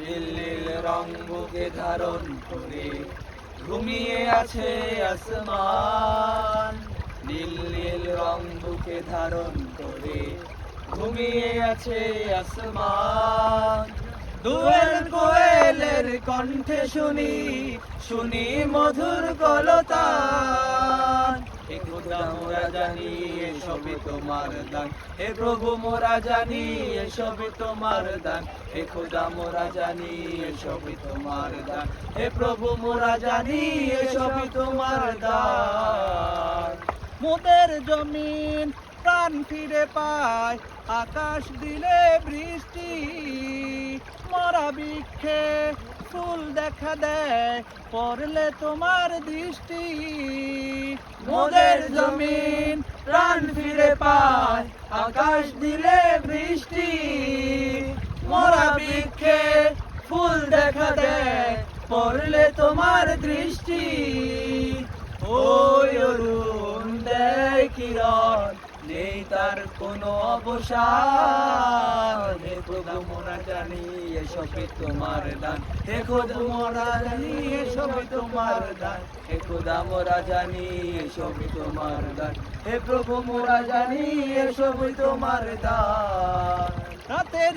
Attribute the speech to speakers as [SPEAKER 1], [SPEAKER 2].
[SPEAKER 1] নীল নীল রং বুকে ধারণ করে ঘুমিয়ে আছে আসমান। নীল নীল রং বুকে ধারণ করে ঘুমিয়ে আছে আসমান। দুয়েল কোয়েলের কণ্ঠে শুনি শুনি মধুর মোরা জানি এসবই তোমার দান। হে প্রভু মোরা জানি এসবই তোমার দান। হে খোদা মোরা জানি এসবই তোমার দান। হে প্রভু মোরা জানি এসবই তোমার দান।
[SPEAKER 2] মোদের জমিন প্রাণ ফিরে পায়, আকাশ দিলে বৃষ্টি, মরা বৃক্ষে ফুল দেখা দেয়, পড়লে তোমার দৃষ্টি।
[SPEAKER 1] মোদের জমিন প্রাণ ফিরে পায়, আকাশ দিলে বৃষ্টি। মোরা বৃক্ষে ফুল দেখা দেয়, পড়লে তোমার দৃষ্টি। কিরণ? নেই তার কোনো অবসান। হে খোদা জানি তোমার দান। হে খোদা জানি এসবই তোমার দান। হে খোদা মোরা জানি এসবই তোমার দান। হে প্রভু মোরা জানি এসবই তোমার দান।
[SPEAKER 2] রাতের